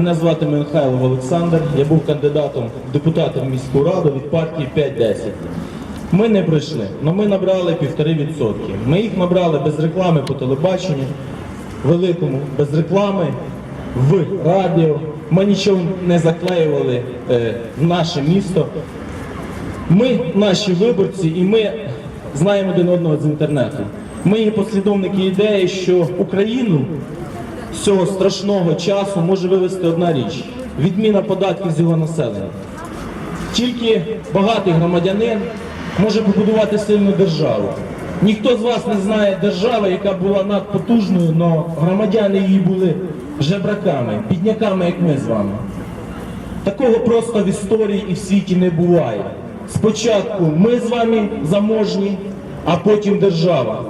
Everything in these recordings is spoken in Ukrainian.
Мене звати Михайлов Олександр. Я був кандидатом в депутати в міську раду від партії 5-10. Ми не пройшли, але ми набрали півтори відсотки. Ми їх набрали без реклами по телебаченню, великому, без реклами в радіо. Ми нічого не заклеювали е, в наше місто. Ми наші виборці, і ми знаємо один одного з інтернету. Ми є послідовники ідеї, що Україну з цього страшного часу може вивести одна річ відміна податків з його населення. Тільки багатий громадянин може побудувати сильну державу. Ніхто з вас не знає держави, яка була надпотужною, але громадяни її були жебраками, бідняками, як ми з вами. Такого просто в історії і в світі не буває. Спочатку ми з вами заможні, а потім держава.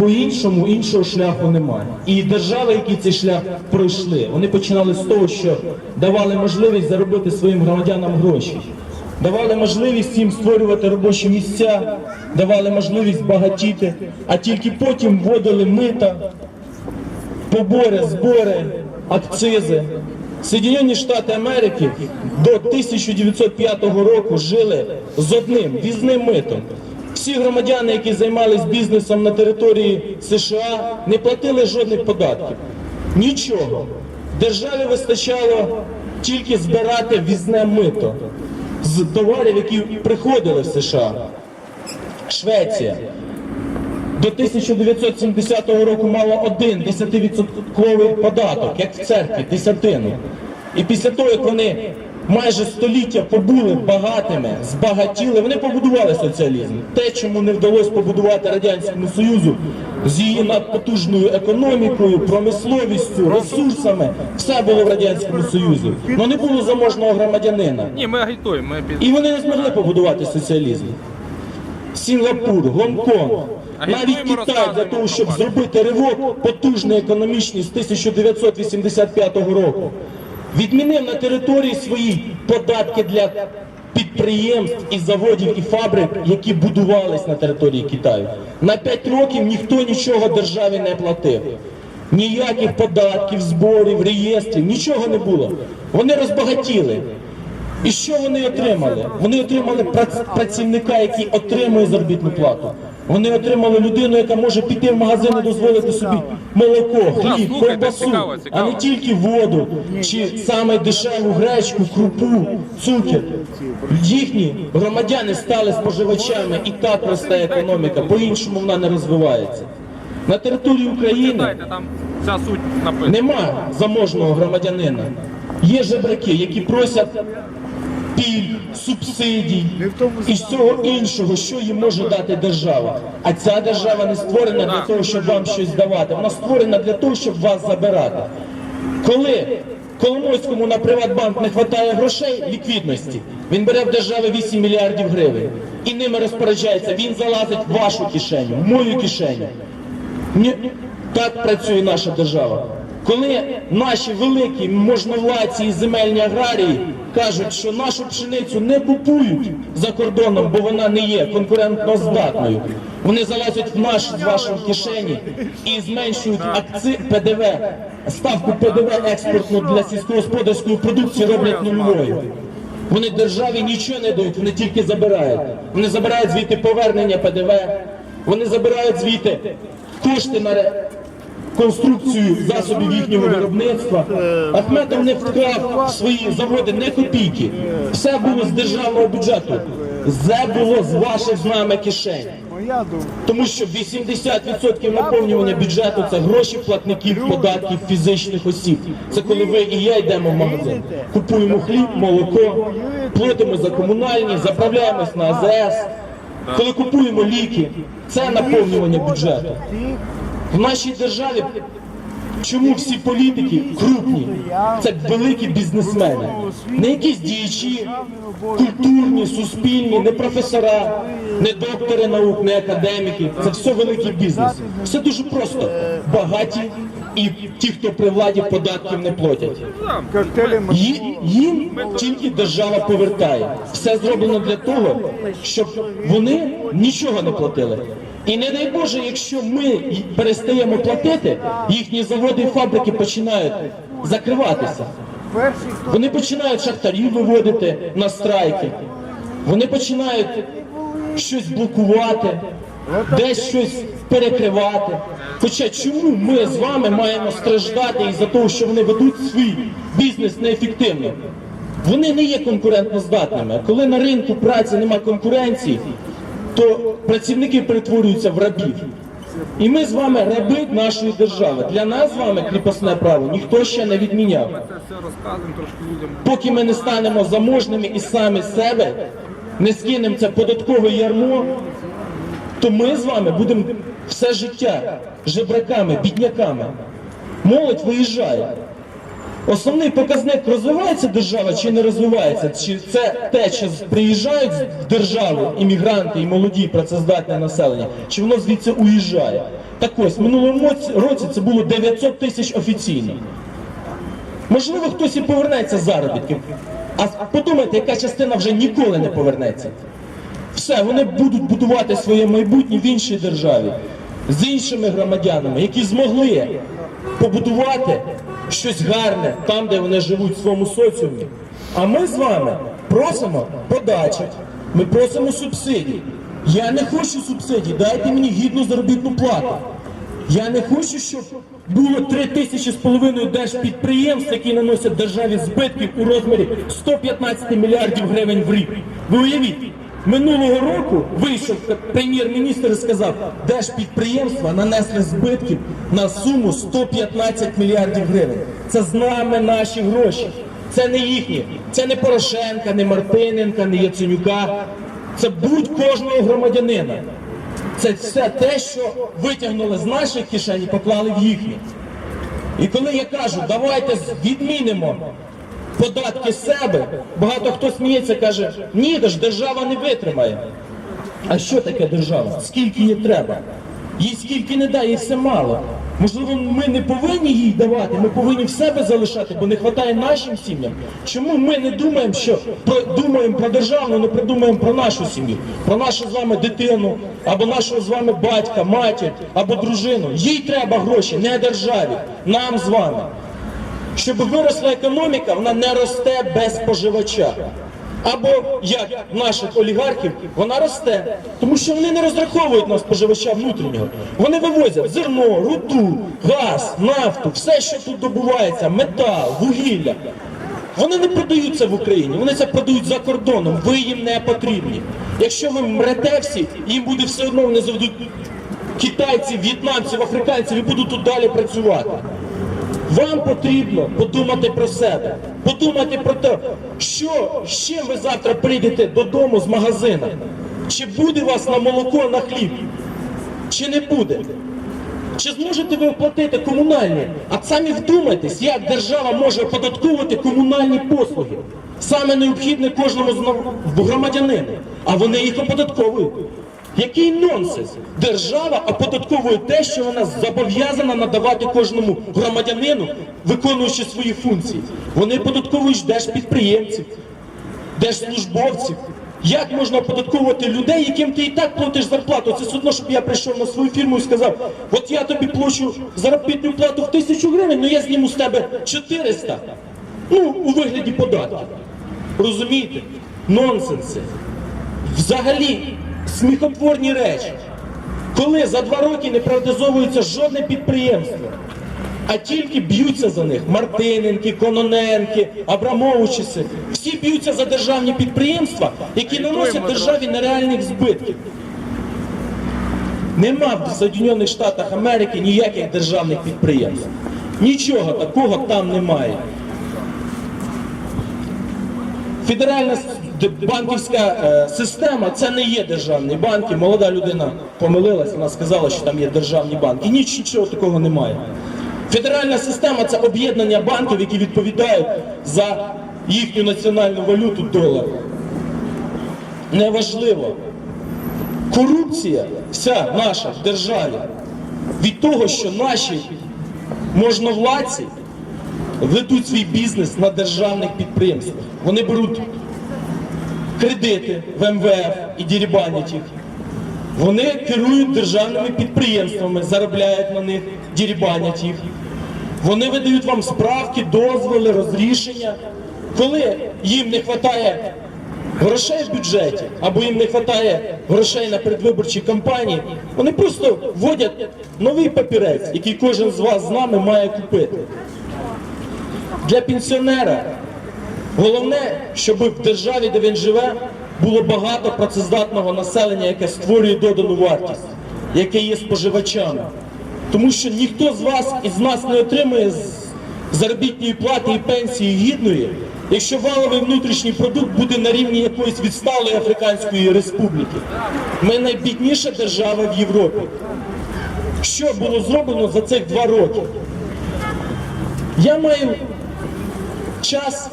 По-іншому іншого шляху немає. І держави, які цей шлях пройшли, вони починали з того, що давали можливість заробити своїм громадянам гроші, давали можливість їм створювати робочі місця, давали можливість багатіти, а тільки потім вводили мита, побори, збори, акцизи. Соединені Штати Америки до 1905 року жили з одним візним митом. Всі громадяни, які займалися бізнесом на території США, не платили жодних податків. Нічого. Державі вистачало тільки збирати візне мито з товарів, які приходили в США. Швеція до 1970 року мала один 10% податок, як в церкві, десятину. І після того, як вони майже століття побули багатими, збагатіли, вони побудували соціалізм. Те, чому не вдалося побудувати Радянському Союзу з її надпотужною економікою, промисловістю, ресурсами, все було в Радянському Союзі. Але не було заможного громадянина. Ні, ми агітуємо, ми. І вони не змогли побудувати соціалізм. Сінгапур, Гонконг, навіть Китай для того, щоб зробити ривок потужний економічний з 1985 року, відмінив на території свої податки для підприємств і заводів і фабрик, які будувались на території Китаю. На 5 років ніхто нічого державі не платив. Ніяких податків, зборів, реєстрів, нічого не було. Вони розбагатіли. І що вони отримали? Вони отримали прац- працівника, який отримує заробітну плату. Вони отримали людину, яка може піти в магазин і дозволити собі молоко, хліб, ковбасу, а не тільки воду чи саме дешеву гречку, крупу, цукер. Їхні громадяни стали споживачами, і так росте економіка. По-іншому вона не розвивається. На території України Читайте, там вся суть написана. Нема заможного громадянина. Є жебраки, які просять пільг, субсидій і всього іншого, що їм може дати держава. А ця держава не створена для того, щоб вам щось давати. Вона створена для того, щоб вас забирати. Коли Коломойському на Приватбанк не вистачає грошей, ліквідності, він бере в держави 8 мільярдів гривень і ними розпоряджається. Він залазить в вашу кишеню, в мою кишеню. Ні, так працює наша держава. Коли наші великі можновладці і земельні аграрії кажуть, що нашу пшеницю не купують за кордоном, бо вона не є конкурентно здатною, вони залазять в наш з вашої кишені і зменшують акци ПДВ, ставку ПДВ експортну для сільськогосподарської продукції роблять нульовою. Вони державі нічого не дають, вони тільки забирають. Вони забирають звідти повернення ПДВ, вони забирають звідти кошти на конструкцію засобів їхнього виробництва. Ахметов не вкрав в свої заводи не копійки. Все було з державного бюджету. Все було з ваших з нами кишень. Тому що 80% наповнювання бюджету це гроші платників податків фізичних осіб. Це коли ви і я йдемо в магазин, купуємо хліб, молоко, платимо за комунальні, заправляємось на АЗС. Коли купуємо ліки, це наповнювання бюджету. В нашій державі чому всі політики крупні? Це великі бізнесмени, не якісь діячі, культурні, суспільні, не професора, не доктори наук, не академіки. Це все великий бізнес. Все дуже просто. Багаті і ті, хто при владі податків не платять. Їм тільки держава повертає. Все зроблено для того, щоб вони нічого не платили. І не дай Боже, якщо ми перестаємо платити, їхні заводи і фабрики починають закриватися. Вони починають шахтарів виводити на страйки. Вони починають щось блокувати, десь щось перекривати. Хоча чому ми з вами маємо страждати із-за того, що вони ведуть свій бізнес неефективно? Вони не є конкурентноздатними. А коли на ринку праці немає конкуренції, то працівники перетворюються в рабів. І ми з вами раби нашої держави. Для нас з вами кріпосне право ніхто ще не відміняв. Поки ми не станемо заможними і самі себе, не скинемо це податкове ярмо, то ми з вами будемо все життя жебраками, бідняками. Молодь виїжджає. Основний показник розвивається держава чи не розвивається? Чи це те, що приїжджають в державу іммігранти і молоді працездатне населення, чи воно звідси уїжджає? Так ось, минулому році це було 900 тисяч офіційно. Можливо, хтось і повернеться з заробітків. А подумайте, яка частина вже ніколи не повернеться. Все, вони будуть будувати своє майбутнє в іншій державі з іншими громадянами, які змогли побудувати щось гарне там, де вони живуть в своєму соціумі. А ми з вами просимо подачі, ми просимо субсидій. Я не хочу субсидій, дайте мені гідну заробітну плату. Я не хочу, щоб було три тисячі з половиною держпідприємств, які наносять державі збитків у розмірі 115 мільярдів гривень в рік. Ви уявіть, минулого року вийшов прем'єр-міністр і сказав, держпідприємства нанесли збитків на суму 115 мільярдів гривень. Це з нами наші гроші. Це не їхні, це не Порошенка, не Мартиненка, не Яценюка. Це будь кожного громадянина. Це все те, що витягнули з наших кишень і поклали в їхні. І коли я кажу, давайте відмінимо податки себе, багато хто сміється, каже, ні, ж держава не витримає. А що таке держава? Скільки їй треба? Їй скільки не дає, все мало. Можливо, ми не повинні їй давати, ми повинні в себе залишати, бо не вистачає нашим сім'ям. Чому ми не думаємо, що про думаємо про державну, не придумаємо про нашу сім'ю, про нашу з вами дитину, або нашого з вами батька, матір, або дружину. Їй треба гроші, не державі, нам з вами. Щоб виросла економіка, вона не росте без споживача. Або як наших олігархів, вона росте, тому що вони не розраховують на споживача внутрішнього. Вони вивозять зерно, руду, газ, нафту, все, що тут добувається, метал, вугілля. Вони не продаються в Україні, вони це продають за кордоном. Ви їм не потрібні. Якщо ви мрете всі, їм буде все одно, вони заведуть китайців, в'єтнамців, африканців і будуть тут далі працювати. Вам потрібно подумати про себе, подумати про те, що чим ви завтра прийдете додому з магазина. Чи буде вас на молоко, на хліб, чи не буде. Чи зможете ви оплатити комунальні? А самі вдумайтесь, як держава може оподатковувати комунальні послуги. Саме необхідне кожному громадянину, а вони їх оподатковують. Який нонсенс? Держава оподатковує те, що вона зобов'язана надавати кожному громадянину, виконуючи свої функції. Вони оподатковують держпідприємців, держслужбовців. Як можна оподатковувати людей, яким ти і так платиш зарплату? Це все одно, щоб я прийшов на свою фірму і сказав, от я тобі плачу заробітну плату в тисячу гривень, але я зніму з тебе 400. Ну, у вигляді податків. Розумієте? Нонсенси. Взагалі, сміхотворні речі. Коли за два роки не приватизовується жодне підприємство, а тільки б'ються за них Мартиненки, Кононенки, Абрамовичиси. Всі б'ються за державні підприємства, які наносять державі нереальних збитків. Нема в Соединених Штатах Америки ніяких державних підприємств. Нічого такого там немає. Федеральна банківська е, система це не є державні банки. Молода людина помилилась, вона сказала, що там є державні банки. Нічого такого немає. Федеральна система це об'єднання банків, які відповідають за їхню національну валюту долар. Неважливо. Корупція вся наша в державі від того, що наші можновладці ведуть свій бізнес на державних підприємствах. Вони беруть кредити в МВФ і дірібанять їх. Вони керують державними підприємствами, заробляють на них, дірібанять їх. Вони видають вам справки, дозволи, розрішення. Коли їм не вистачає грошей в бюджеті, або їм не вистачає грошей на передвиборчі кампанії, вони просто вводять новий папірець, який кожен з вас з нами має купити. Для пенсіонера головне, щоб в державі, де він живе, було багато працездатного населення, яке створює додану вартість, яке є споживачами. Тому що ніхто з вас і з нас не отримує заробітної плати і пенсії гідної, якщо валовий внутрішній продукт буде на рівні якоїсь відсталої Африканської республіки. Ми найбідніша держава в Європі. Що було зроблено за цих два роки? Я маю час,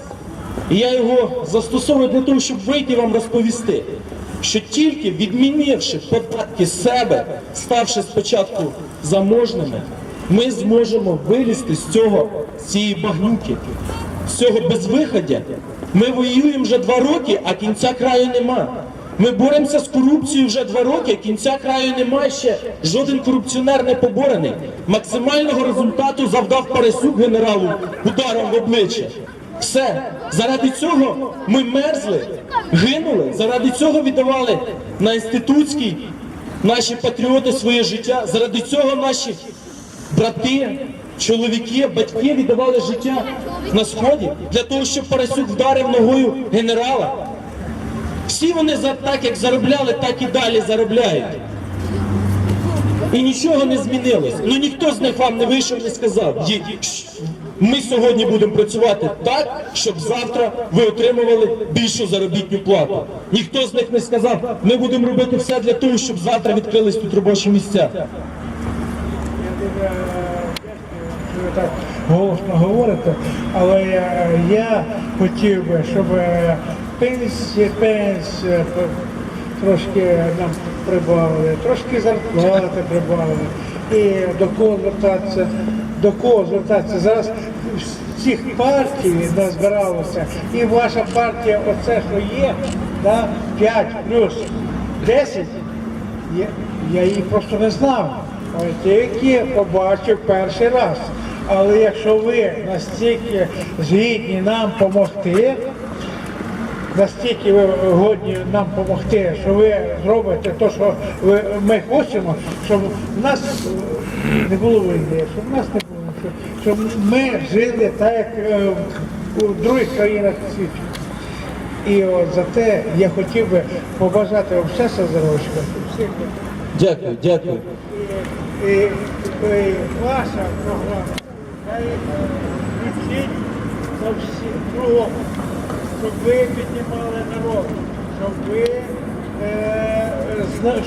і я його застосовую для того, щоб вийти вам розповісти, що тільки відмінивши податки себе, ставши спочатку заможними, ми зможемо вилізти з цього, з цієї багнюки, з цього безвиходя. Ми воюємо вже два роки, а кінця краю нема. Ми боремося з корупцією вже два роки, кінця краю немає ще. Жоден корупціонер не поборений. Максимального результату завдав Парасюк генералу ударом в обличчя. Все. Заради цього ми мерзли, гинули, заради цього віддавали на інститутський наші патріоти своє життя, заради цього наші брати, чоловіки, батьки віддавали життя на сході для того, щоб Парасюк вдарив ногою генерала. Всі вони так, як заробляли, так і далі заробляють. І нічого не змінилось. Ну ніхто з них вам не вийшов, не сказав. «Є- щ- Ми сьогодні будемо працювати так, щоб завтра ви отримували більшу заробітну плату. Ніхто з них не сказав, ми будемо робити все для того, щоб завтра відкрились тут робочі місця. Що ви так голосно говорите, але я, хотів би, щоб е, пенсії, пенсії трошки нам прибавили, трошки зарплати прибавили. І до кого звертатися, до кого звертатися. Зараз всіх партій назбиралося, і ваша партія, оце що є, да, 5 плюс 10, я, я її просто не знав. Тільки побачив перший раз. Але якщо ви настільки згідні нам допомогти, настільки ви годні нам допомогти, що ви зробите те, що ви, ми хочемо, щоб в нас не було війни, щоб в нас не було, щоб, щоб ми жили так, як е, у других країнах світу. І от за те я хотів би побажати вам щастя здоров'ячка, всіх Дякую, дякую. і, і, і ваша програма хай звучить за всі кругом, щоб ви піднімали народ, щоб ви е,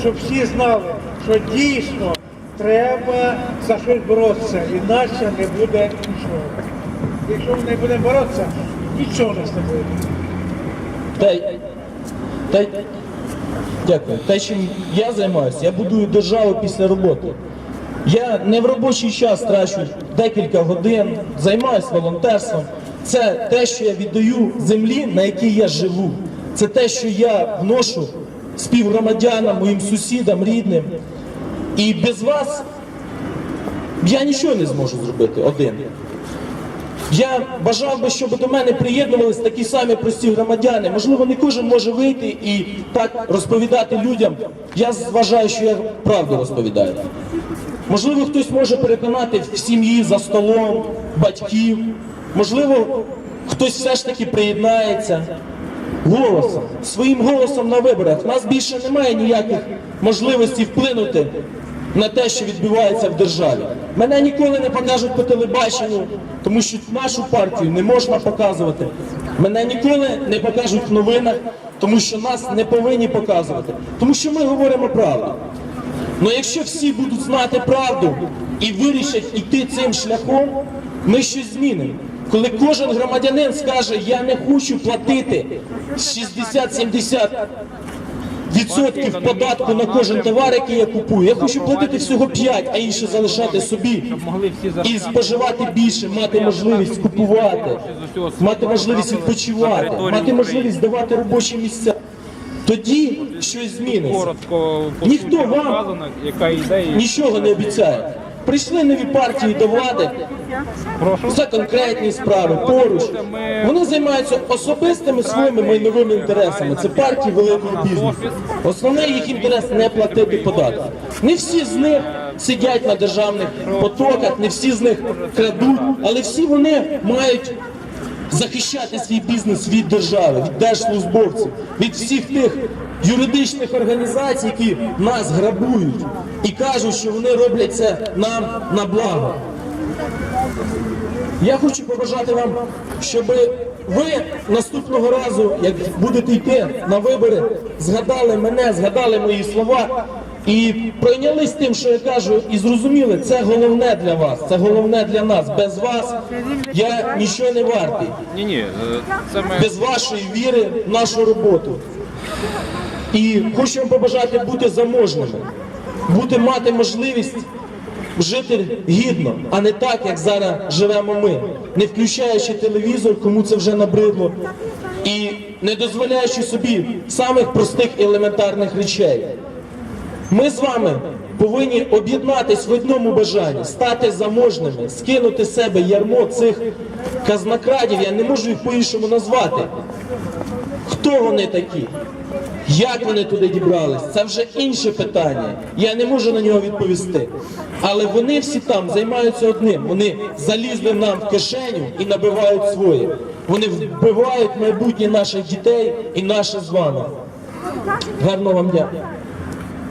щоб всі знали, що дійсно треба за щось боротися, іначе не буде нічого. Якщо ми не будемо боротися, нічого нас не буде. Та, та, дякую. Те, чим я займаюся, я будую державу після роботи. Я не в робочий час трачу декілька годин, займаюся волонтерством. Це те, що я віддаю землі, на якій я живу. Це те, що я вношу співгромадянам, моїм сусідам, рідним. І без вас я нічого не зможу зробити один. Я бажав би, щоб до мене приєднувались такі самі прості громадяни. Можливо, не кожен може вийти і так розповідати людям. Я вважаю, що я правду розповідаю. Можливо, хтось може переконати в сім'ї за столом, батьків. Можливо, хтось все ж таки приєднається голосом, своїм голосом на виборах. У нас більше немає ніяких можливостей вплинути на те, що відбувається в державі. Мене ніколи не покажуть по телебаченню, тому що нашу партію не можна показувати. Мене ніколи не покажуть в новинах, тому що нас не повинні показувати, тому що ми говоримо правду. Ну якщо всі будуть знати правду і вирішать йти цим шляхом, ми щось змінимо. Коли кожен громадянин скаже, я не хочу платити 60-70 відсотків податку на кожен товар, який я купую, я хочу платити всього 5, а інше залишати собі і споживати більше, мати можливість купувати, мати можливість відпочивати, мати можливість давати робочі місця. Тоді щось зміниться. Ніхто вам. Нічого не обіцяє. Прийшли нові партії до влади за конкретні справи поруч. Вони займаються особистими своїми майновими інтересами. Це партії великого бізнесу. Основний їх інтерес не платити податки. Не всі з них сидять на державних потоках, не всі з них крадуть, але всі вони мають захищати свій бізнес від держави, від держслужбовців, від всіх тих юридичних організацій, які нас грабують і кажуть, що вони роблять це нам на благо. Я хочу побажати вам, щоб ви наступного разу, як будете йти на вибори, згадали мене, згадали мої слова і пройнялись тим, що я кажу, і зрозуміли, це головне для вас, це головне для нас. Без вас я нічого не вартий. Ні, ні, це ми Без вашої віри в нашу роботу. І хочу вам побажати бути заможними, бути мати можливість жити гідно, а не так, як зараз живемо ми, не включаючи телевізор, кому це вже набридло, і не дозволяючи собі самих простих елементарних речей. Ми з вами повинні об'єднатись в одному бажанні, стати заможними, скинути себе ярмо цих казнокрадів, я не можу їх по-іншому назвати. Хто вони такі? Як вони туди дібрались? Це вже інше питання. Я не можу на нього відповісти. Але вони всі там займаються одним. Вони залізли нам в кишеню і набивають своє. Вони вбивають майбутнє наших дітей і наше з вами. Гарного вам дня.